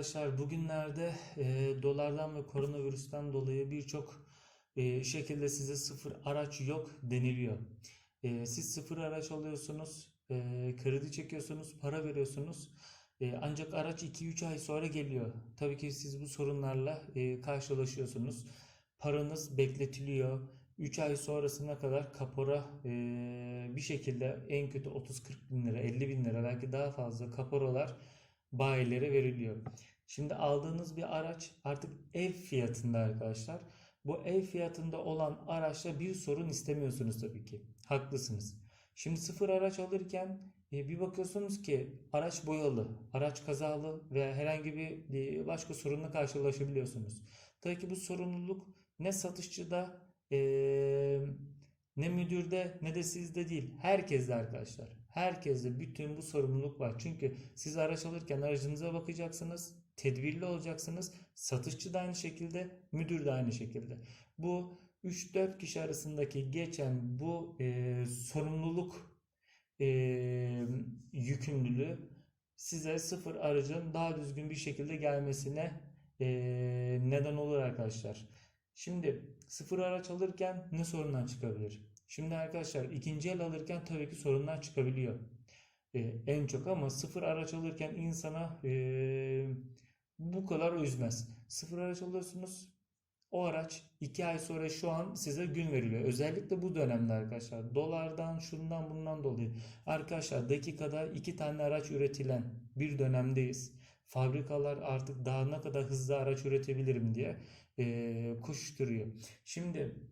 Arkadaşlar. Bugünlerde e, dolardan ve koronavirüsten dolayı birçok e, şekilde size sıfır araç yok deniliyor. E, siz sıfır araç alıyorsunuz, e, kredi çekiyorsunuz, para veriyorsunuz. E, ancak araç 2-3 ay sonra geliyor. Tabii ki siz bu sorunlarla e, karşılaşıyorsunuz. Paranız bekletiliyor. 3 ay sonrasına kadar kapora e, bir şekilde en kötü 30-40 bin lira, 50 bin lira belki daha fazla kaporalar bayilere veriliyor. Şimdi aldığınız bir araç artık ev fiyatında arkadaşlar. Bu ev fiyatında olan araçla bir sorun istemiyorsunuz tabii ki. Haklısınız. Şimdi sıfır araç alırken e, bir bakıyorsunuz ki araç boyalı, araç kazalı ve herhangi bir e, başka sorunla karşılaşabiliyorsunuz. Tabii ki bu sorumluluk ne satışçıda e, ne müdürde ne de sizde değil. Herkeste arkadaşlar. Herkeste bütün bu sorumluluk var. Çünkü siz araç alırken aracınıza bakacaksınız. Tedbirli olacaksınız. Satışçı da aynı şekilde, müdür de aynı şekilde. Bu 3-4 kişi arasındaki geçen bu e, sorumluluk e, yükümlülüğü size sıfır aracın daha düzgün bir şekilde gelmesine e, neden olur arkadaşlar. Şimdi sıfır araç alırken ne sorunlar çıkabilir? Şimdi arkadaşlar ikinci el alırken tabii ki sorunlar çıkabiliyor. Ee, en çok ama sıfır araç alırken insana ee, bu kadar üzmez. Sıfır araç alıyorsunuz. O araç 2 ay sonra şu an size gün veriliyor. Özellikle bu dönemde arkadaşlar. Dolardan şundan bundan dolayı. Arkadaşlar dakikada 2 tane araç üretilen bir dönemdeyiz. Fabrikalar artık daha ne kadar hızlı araç üretebilirim diye ee, koşturuyor. Şimdi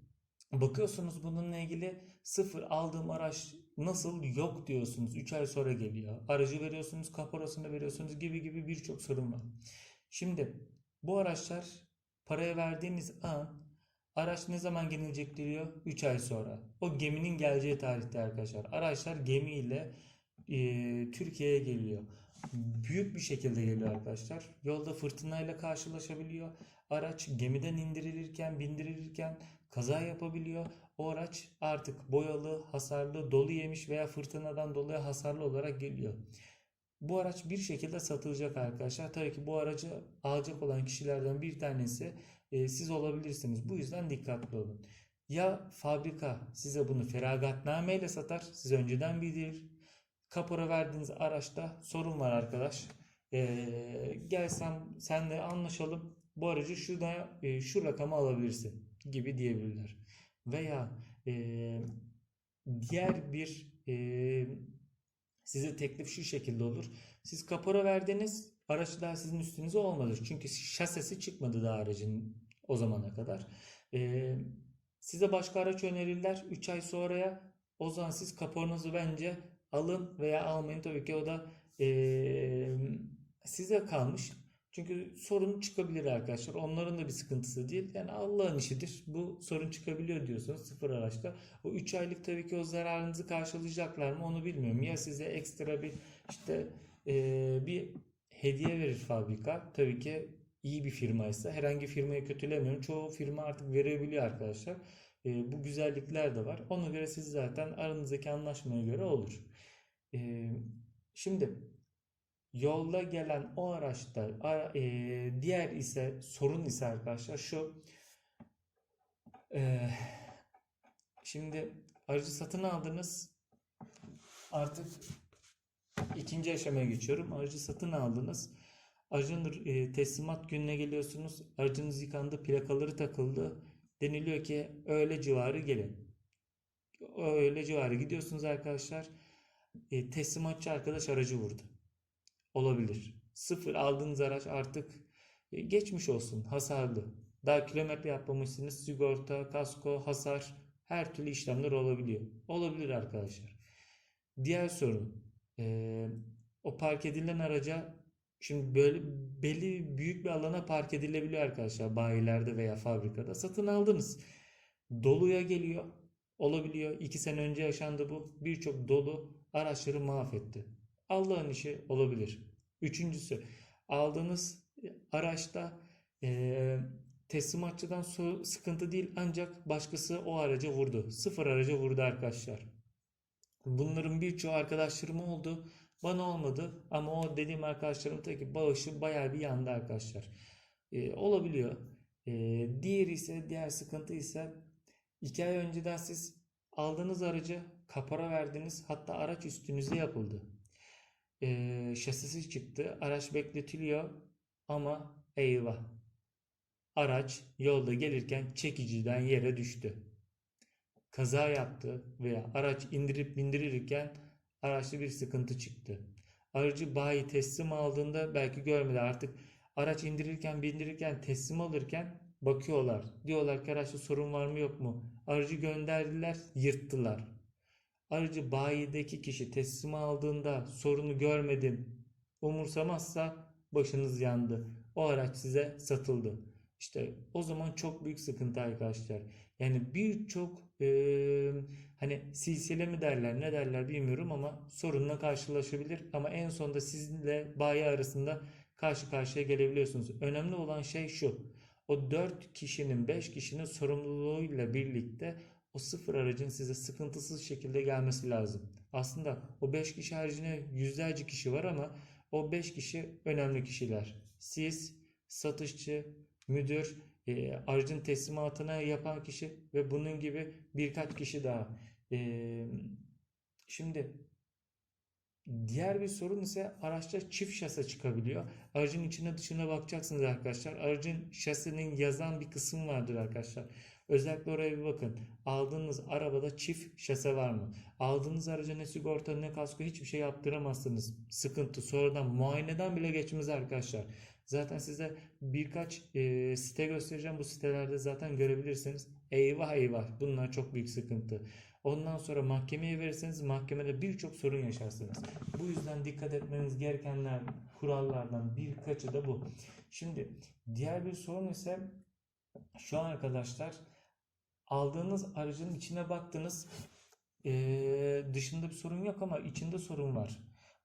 bakıyorsunuz bununla ilgili sıfır aldığım araç nasıl yok diyorsunuz. 3 ay sonra geliyor. Aracı veriyorsunuz, kaporasını veriyorsunuz gibi gibi birçok sorun var. Şimdi bu araçlar paraya verdiğiniz an araç ne zaman gelecek diyor? 3 ay sonra. O geminin geleceği tarihte arkadaşlar. Araçlar gemiyle e, Türkiye'ye geliyor. Büyük bir şekilde geliyor arkadaşlar. Yolda fırtınayla karşılaşabiliyor. Araç gemiden indirilirken, bindirilirken kaza yapabiliyor. O araç artık boyalı, hasarlı, dolu yemiş veya fırtınadan dolayı hasarlı olarak geliyor. Bu araç bir şekilde satılacak arkadaşlar. Tabii ki bu aracı alacak olan kişilerden bir tanesi e, siz olabilirsiniz. Bu yüzden dikkatli olun. Ya fabrika size bunu feragatname ile satar, siz önceden bildirir. Kapora verdiğiniz araçta sorun var arkadaş. E, gelsem senle anlaşalım. Bu aracı şurada e, şu rakamı alabilirsin gibi diyebilirler. Veya e, diğer bir e, size teklif şu şekilde olur. Siz kapora verdiniz, araç daha sizin üstünüze olmadı. Çünkü şasesi çıkmadı daha aracın o zamana kadar. E, size başka araç önerirler 3 ay sonraya. O zaman siz kaporanızı bence alın veya almayın. Tabii ki o da e, size kalmış. Çünkü sorun çıkabilir arkadaşlar. Onların da bir sıkıntısı değil. Yani Allah'ın işidir. Bu sorun çıkabiliyor diyorsunuz sıfır araçta. O 3 aylık tabii ki o zararınızı karşılayacaklar mı onu bilmiyorum. Ya size ekstra bir işte e, bir hediye verir fabrika. Tabii ki iyi bir firmaysa. Herhangi firmayı kötülemiyorum. Çoğu firma artık verebiliyor arkadaşlar. E, bu güzellikler de var. Ona göre siz zaten aranızdaki anlaşmaya göre olur. E, şimdi Yolda gelen o araçta ara- e, diğer ise sorun ise arkadaşlar şu. E, şimdi aracı satın aldınız. Artık ikinci aşamaya geçiyorum. Aracı satın aldınız. Aracın e, teslimat gününe geliyorsunuz. Aracınız yıkandı plakaları takıldı. Deniliyor ki öğle civarı gelin. Öğle civarı gidiyorsunuz arkadaşlar. E, teslimatçı arkadaş aracı vurdu olabilir. Sıfır aldığınız araç artık e, geçmiş olsun hasarlı. Daha kilometre yapmamışsınız. Sigorta, kasko, hasar her türlü işlemler olabiliyor. Olabilir arkadaşlar. Diğer sorun. e, o park edilen araca şimdi böyle belli büyük bir alana park edilebiliyor arkadaşlar. Bayilerde veya fabrikada. Satın aldınız. Doluya geliyor. Olabiliyor. İki sene önce yaşandı bu. Birçok dolu araçları mahvetti. Allah'ın işi olabilir. Üçüncüsü aldığınız araçta e, teslimatçıdan sıkıntı değil ancak başkası o araca vurdu. Sıfır araca vurdu arkadaşlar. Bunların birçoğu arkadaşlarım oldu. Bana olmadı ama o dediğim arkadaşlarım ki bağışı bayağı bir yandı arkadaşlar. Ee, olabiliyor. Ee, diğeri ise diğer sıkıntı ise iki ay önceden siz aldığınız aracı kapora verdiniz hatta araç üstünüze yapıldı. Ee, şasisi çıktı araç bekletiliyor ama eyvah araç yolda gelirken çekiciden yere düştü. Kaza yaptı veya araç indirip bindirirken araçta bir sıkıntı çıktı. Aracı bayi teslim aldığında belki görmedi artık araç indirirken bindirirken teslim alırken bakıyorlar. Diyorlar ki araçta sorun var mı yok mu? Aracı gönderdiler yırttılar. Aracı bayideki kişi teslim aldığında sorunu görmedim umursamazsa başınız yandı. O araç size satıldı. İşte o zaman çok büyük sıkıntı arkadaşlar. Yani birçok eee, hani silsile mi derler ne derler bilmiyorum ama sorunla karşılaşabilir. Ama en sonunda sizinle bayi arasında karşı karşıya gelebiliyorsunuz. Önemli olan şey şu. O 4 kişinin 5 kişinin sorumluluğuyla birlikte o sıfır aracın size sıkıntısız şekilde gelmesi lazım. Aslında o 5 kişi haricinde yüzlerce kişi var ama o 5 kişi önemli kişiler. Siz, satışçı, müdür, e, aracın teslimatını yapan kişi ve bunun gibi birkaç kişi daha. E, şimdi diğer bir sorun ise araçta çift şase çıkabiliyor. Aracın içine dışına bakacaksınız arkadaşlar. Aracın şasinin yazan bir kısım vardır arkadaşlar. Özellikle oraya bir bakın. Aldığınız arabada çift şase var mı? Aldığınız araca ne sigorta ne kasko hiçbir şey yaptıramazsınız. Sıkıntı sonradan muayeneden bile geçmez arkadaşlar. Zaten size birkaç e, site göstereceğim. Bu sitelerde zaten görebilirsiniz. Eyvah eyvah bunlar çok büyük sıkıntı. Ondan sonra mahkemeye verirseniz mahkemede birçok sorun yaşarsınız. Bu yüzden dikkat etmeniz gerekenler kurallardan birkaçı da bu. Şimdi diğer bir sorun ise şu an arkadaşlar aldığınız aracın içine baktınız ee, dışında bir sorun yok ama içinde sorun var.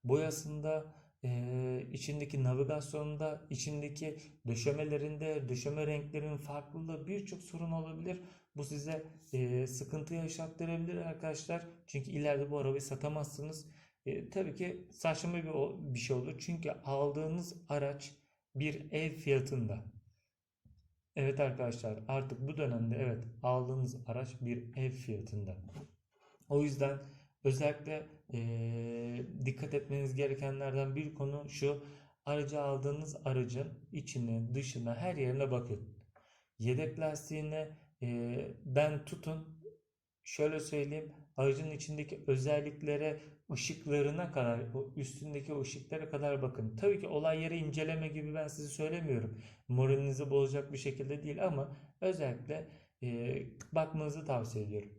Boyasında, ee, içindeki navigasyonda, içindeki döşemelerinde, döşeme renklerinin farklılığı birçok sorun olabilir. Bu size ee, sıkıntı yaşattırabilir arkadaşlar. Çünkü ileride bu arabayı satamazsınız. Ee, tabii ki saçma bir, bir şey olur. Çünkü aldığınız araç bir ev fiyatında. Evet arkadaşlar artık bu dönemde evet aldığınız araç bir ev fiyatında. O yüzden özellikle eee, dikkat etmeniz gerekenlerden bir konu şu. Aracı aldığınız aracın içine, dışına, her yerine bakın. Yedek lastiğine eee, ben tutun. Şöyle söyleyeyim. Aracın içindeki özelliklere, ışıklarına kadar, üstündeki ışıklara kadar bakın. Tabii ki olay yeri inceleme gibi ben size söylemiyorum. Moralinizi bozacak bir şekilde değil ama özellikle eee, bakmanızı tavsiye ediyorum.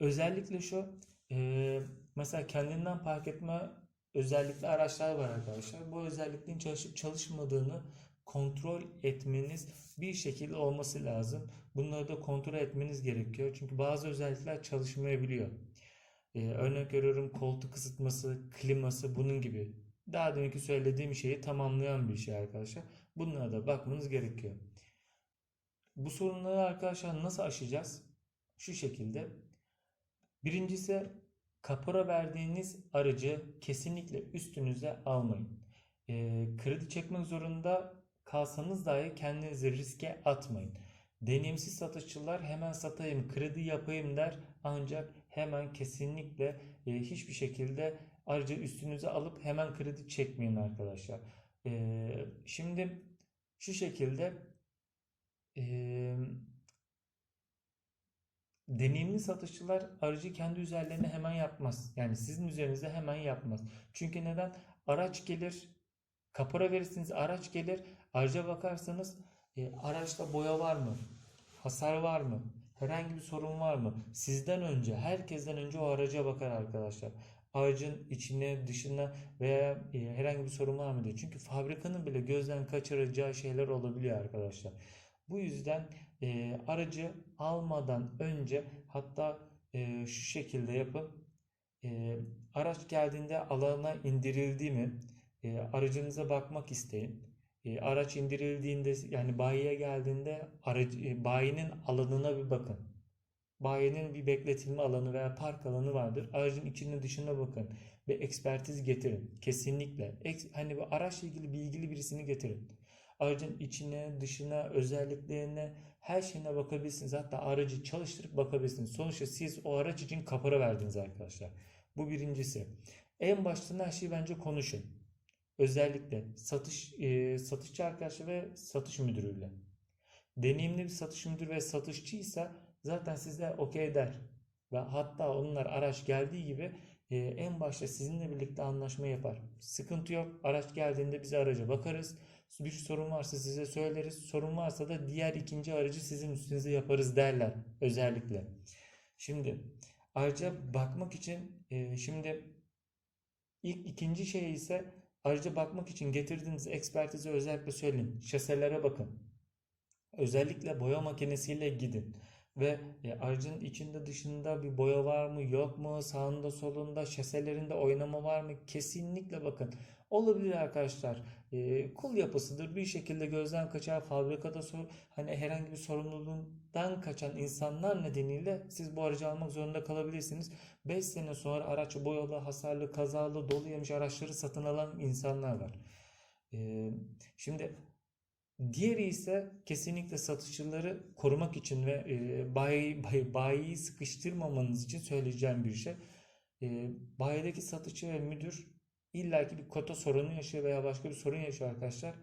Özellikle şu eee, mesela kendinden park etme özellikli araçlar var arkadaşlar. Bu özelliklerin çalışıp çalışmadığını kontrol etmeniz bir şekilde olması lazım. Bunları da kontrol etmeniz gerekiyor. Çünkü bazı özellikler çalışmayabiliyor. Eee, örnek veriyorum koltuk ısıtması, kliması bunun gibi. Daha deminki söylediğim şeyi tamamlayan bir şey arkadaşlar. Bunlara da bakmanız gerekiyor. Bu sorunları arkadaşlar nasıl aşacağız? Şu şekilde. Birincisi kapora verdiğiniz aracı kesinlikle üstünüze almayın. Ee, kredi çekmek zorunda kalsanız dahi kendinizi riske atmayın. Deneyimsiz satışçılar hemen satayım, kredi yapayım der ancak hemen kesinlikle e, hiçbir şekilde aracı üstünüze alıp hemen kredi çekmeyin arkadaşlar. Ee, şimdi şu şekilde e, Deneyimli satışçılar aracı kendi üzerlerine hemen yapmaz. Yani sizin üzerinize hemen yapmaz. Çünkü neden? Araç gelir, kapora verirsiniz, araç gelir, araca bakarsanız e, araçta boya var mı? Hasar var mı? Herhangi bir sorun var mı? Sizden önce, herkesten önce o araca bakar arkadaşlar. Aracın içine, dışına veya e, herhangi bir sorun var mı diye. Çünkü fabrikanın bile gözden kaçıracağı şeyler olabiliyor arkadaşlar. Bu yüzden e, aracı almadan önce hatta e, şu şekilde yapın. E, araç geldiğinde alana indirildi mi? E, aracınıza bakmak isteyin. E, araç indirildiğinde yani bayiye geldiğinde aracı, e, bayinin alanına bir bakın. Bayinin bir bekletilme alanı veya park alanı vardır. Aracın içine dışına bakın ve ekspertiz getirin. Kesinlikle. Eks- hani bu araçla ilgili bilgili birisini getirin. Aracın içine, dışına, özelliklerine, her şeyine bakabilirsiniz. Hatta aracı çalıştırıp bakabilirsiniz. Sonuçta siz o araç için kapora verdiniz arkadaşlar. Bu birincisi. En baştan her şeyi bence konuşun. Özellikle satış e, satışçı arkadaşlar ve satış müdürüyle. Deneyimli bir satış müdürü ve satışçıysa zaten sizler okey der. Ve hatta onlar araç geldiği gibi e, en başta sizinle birlikte anlaşma yapar. Sıkıntı yok. Araç geldiğinde biz araca bakarız. Bir sorun varsa size söyleriz. Sorun varsa da diğer ikinci aracı sizin üstünüze yaparız derler özellikle. Şimdi araca bakmak için e, şimdi ilk ikinci şey ise araca bakmak için getirdiğiniz ekspertize özellikle söyleyin. Şaselere bakın. Özellikle boya makinesiyle gidin ve e, aracın içinde dışında bir boya var mı yok mu sağında solunda şaselerinde oynama var mı? Kesinlikle bakın. Olabilir arkadaşlar. E, kul yapısıdır. Bir şekilde gözden kaçar fabrikada sor, hani herhangi bir sorumluluğundan kaçan insanlar nedeniyle siz bu aracı almak zorunda kalabilirsiniz. 5 sene sonra araç boyalı hasarlı kazalı dolu yemiş araçları satın alan insanlar var. E, şimdi Diğeri ise kesinlikle satışçıları korumak için ve e, bayi, bayi, bayiyi sıkıştırmamanız için söyleyeceğim bir şey. E, bayideki satışçı ve müdür illaki bir kota sorunu yaşıyor veya başka bir sorun yaşıyor arkadaşlar.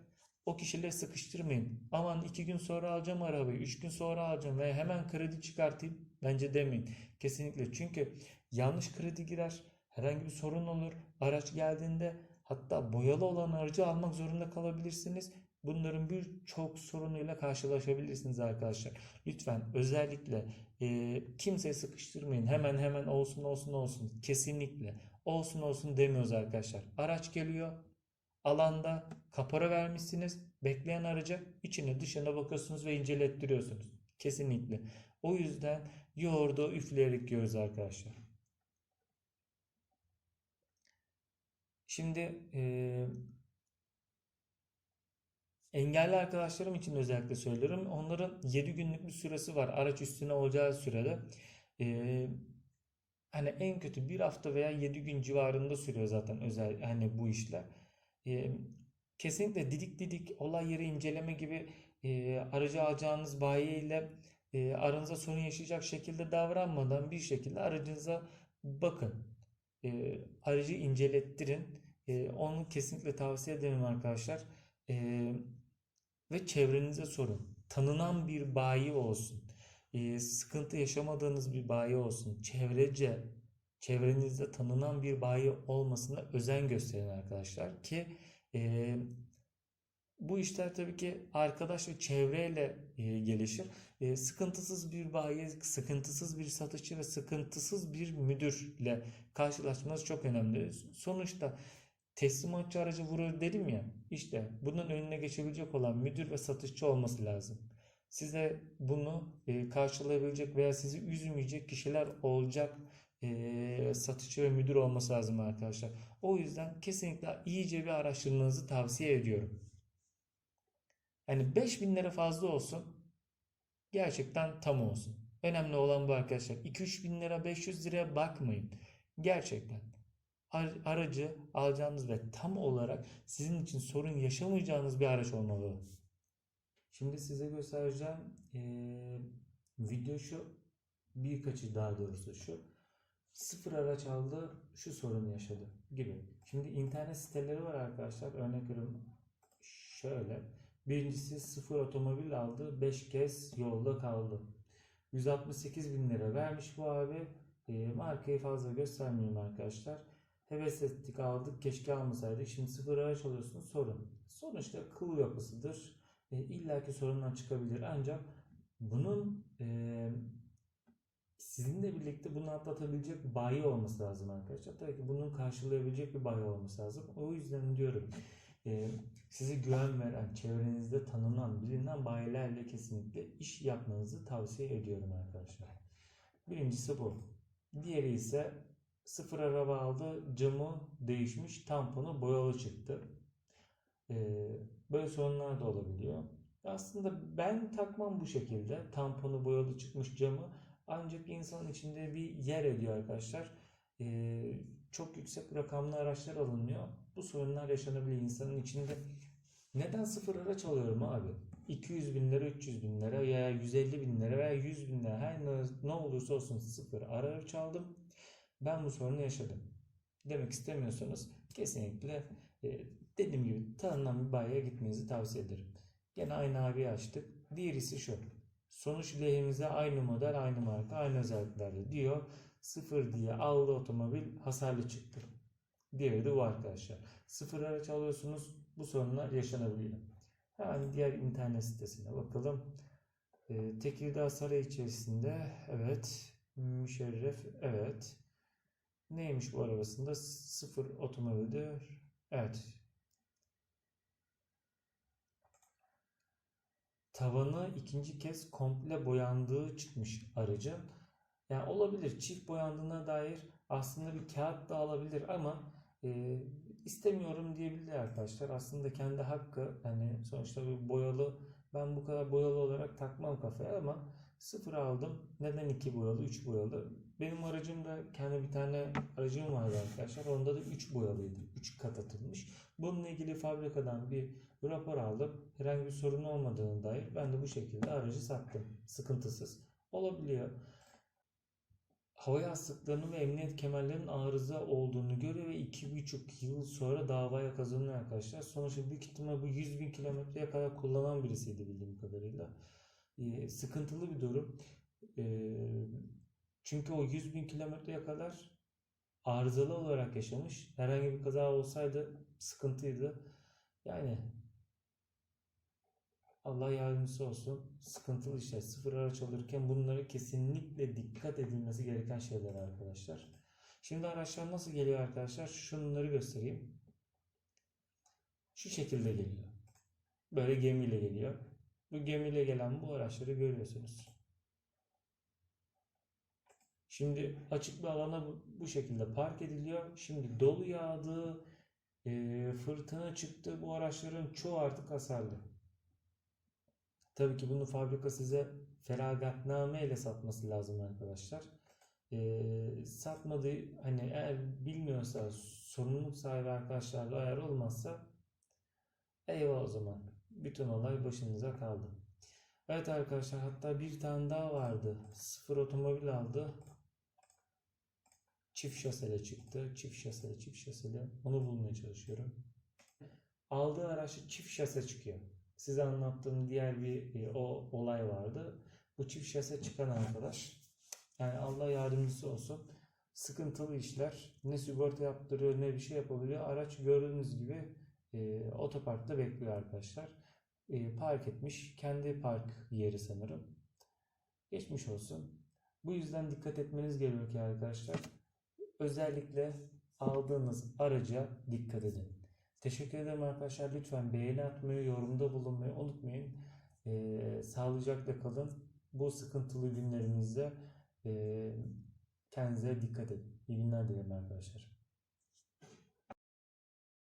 O kişileri sıkıştırmayın. Aman iki gün sonra alacağım arabayı, üç gün sonra alacağım veya hemen kredi çıkartayım. Bence demeyin. Kesinlikle. Çünkü yanlış kredi girer. Herhangi bir sorun olur. Araç geldiğinde hatta boyalı olan aracı almak zorunda kalabilirsiniz. Bunların birçok sorunuyla karşılaşabilirsiniz arkadaşlar. Lütfen özellikle e, kimseyi sıkıştırmayın. Hemen hemen olsun olsun olsun. Kesinlikle olsun olsun demiyoruz arkadaşlar. Araç geliyor. Alanda kapora vermişsiniz. Bekleyen araca içine dışına bakıyorsunuz ve incelettiriyorsunuz. Kesinlikle. O yüzden yoğurdu üfleyerek yiyoruz arkadaşlar. Şimdi eee Engelli arkadaşlarım için özellikle söylüyorum. Onların 7 günlük bir süresi var. Araç üstüne olacağı sürede. Ee, hani en kötü bir hafta veya 7 gün civarında sürüyor zaten özel hani bu işler. Ee, kesinlikle didik didik olay yeri inceleme gibi e, aracı alacağınız bayiyle e, aranızda sorun yaşayacak şekilde davranmadan bir şekilde aracınıza bakın. E, aracı incelettirin. E, onu kesinlikle tavsiye ederim arkadaşlar. E, ve çevrenize sorun. Tanınan bir bayi olsun. Ee, sıkıntı yaşamadığınız bir bayi olsun. Çevrece, çevrenizde tanınan bir bayi olmasına özen gösterin arkadaşlar ki e, bu işler tabii ki arkadaş ve çevreyle e, gelişir. E, sıkıntısız bir bayi, sıkıntısız bir satışçı ve sıkıntısız bir müdürle karşılaşmanız çok önemli. Sonuçta teslimatçı aracı vurur dedim ya. İşte bunun önüne geçebilecek olan müdür ve satışçı olması lazım. Size bunu e, karşılayabilecek veya sizi üzmeyecek kişiler olacak e, satışçı ve müdür olması lazım arkadaşlar. O yüzden kesinlikle iyice bir araştırmanızı tavsiye ediyorum. Yani 5000 lira fazla olsun. Gerçekten tam olsun. Önemli olan bu arkadaşlar. 2-3 bin lira 500 liraya bakmayın. Gerçekten aracı alacağınız ve tam olarak sizin için sorun yaşamayacağınız bir araç olmalı. Şimdi size göstereceğim ee, video şu birkaçı daha doğrusu şu. Sıfır araç aldı şu sorunu yaşadı gibi. Şimdi internet siteleri var arkadaşlar. Örnek veriyorum şöyle. Birincisi sıfır otomobil aldı 5 kez yolda kaldı. 168 bin lira vermiş bu abi. E, markayı fazla göstermeyeyim arkadaşlar Heves ettik aldık keşke almasaydık. Şimdi sıfır araç alıyorsunuz sorun. Sonuçta kıl yapısıdır. E, illaki sorunlar çıkabilir. Ancak bunun e, sizinle birlikte bunu atlatabilecek bayi olması lazım arkadaşlar. Tabii ki bunun karşılayabilecek bir bayi olması lazım. O yüzden diyorum e, size güven veren, çevrenizde tanınan, bilinen bayilerle kesinlikle iş yapmanızı tavsiye ediyorum arkadaşlar. Birincisi bu. Diğeri ise Sıfır araba aldı. Camı değişmiş. Tamponu boyalı çıktı. Ee, böyle sorunlar da olabiliyor. Aslında ben takmam bu şekilde. Tamponu boyalı çıkmış camı. Ancak insanın içinde bir yer ediyor arkadaşlar. Ee, çok yüksek rakamlı araçlar alınıyor. Bu sorunlar yaşanabiliyor insanın içinde. Neden sıfır araç alıyorum abi? 200 bin lira, 300 bin lira veya 150 bin lira veya 100 bin lira her ne olursa olsun sıfır araç aldım. Ben bu sorunu yaşadım. Demek istemiyorsanız kesinlikle e, dediğim gibi tanınan bir bayiye gitmenizi tavsiye ederim. Gene aynı abi açtık. Diğerisi şu. Sonuç lehimize aynı model, aynı marka, aynı özelliklerde diyor. Sıfır diye aldı otomobil hasarlı çıktı. Diğeri de bu arkadaşlar. Sıfır araç alıyorsunuz bu sorunlar yaşanabiliyor. Hemen diğer internet sitesine bakalım. Ee, Tekirdağ Saray içerisinde evet. Müşerref evet. Neymiş bu arabasında? Sıfır otomobildir. Evet. Tavanı ikinci kez komple boyandığı çıkmış aracın. Yani olabilir çift boyandığına dair aslında bir kağıt da alabilir ama e, istemiyorum diyebilir arkadaşlar. Aslında kendi hakkı hani sonuçta bir boyalı ben bu kadar boyalı olarak takmam kafaya ama sıfır aldım. Neden iki boyalı, üç boyalı? Benim aracımda kendi bir tane aracım vardı arkadaşlar. Onda da üç boyalıydı. Üç kat atılmış. Bununla ilgili fabrikadan bir rapor aldım. Herhangi bir sorun olmadığını dair ben de bu şekilde aracı sattım. Sıkıntısız. Olabiliyor hava yastıklarının ve emniyet kemerlerinin arıza olduğunu görüyor ve 2,5 yıl sonra davaya kazanıyor arkadaşlar. Sonuçta büyük ihtimal bu 100 bin kilometreye kadar kullanan birisiydi bildiğim kadarıyla. Sıkıntılı bir durum. Çünkü o 100 bin kilometreye kadar arızalı olarak yaşamış. Herhangi bir kaza olsaydı sıkıntıydı. Yani Allah yardımcısı olsun. Sıkıntılı işler. Sıfır araç alırken bunları kesinlikle dikkat edilmesi gereken şeyler arkadaşlar. Şimdi araçlar nasıl geliyor arkadaşlar? Şunları göstereyim. Şu şekilde geliyor. Böyle gemiyle geliyor. Bu gemiyle gelen bu araçları görüyorsunuz. Şimdi açık bir alana bu, şekilde park ediliyor. Şimdi dolu yağdı, e, fırtına çıktı. Bu araçların çoğu artık hasarlı. Tabii ki bunu fabrika size feragatname ile satması lazım arkadaşlar. Ee, satmadığı hani eğer bilmiyorsa sorumluluk sahibi arkadaşlarla ayar olmazsa eyvah o zaman. Bütün olay başınıza kaldı. Evet arkadaşlar hatta bir tane daha vardı. Sıfır otomobil aldı. Çift şasele çıktı. Çift şasele çift şasele. Onu bulmaya çalışıyorum. Aldığı araçta çift şase çıkıyor size anlattığım diğer bir e, o olay vardı. Bu çift şase çıkan arkadaş. Yani Allah yardımcısı olsun. Sıkıntılı işler. Ne sigorta yaptırıyor ne bir şey yapabiliyor. Araç gördüğünüz gibi e, otoparkta bekliyor arkadaşlar. E, park etmiş. Kendi park yeri sanırım. Geçmiş olsun. Bu yüzden dikkat etmeniz gerekiyor arkadaşlar. Özellikle aldığınız araca dikkat edin. Teşekkür ederim arkadaşlar. Lütfen beğeni atmayı, yorumda bulunmayı unutmayın. Ee, sağlıcakla kalın. Bu sıkıntılı günlerimizde e, kendinize dikkat edin. İyi günler dilerim arkadaşlar.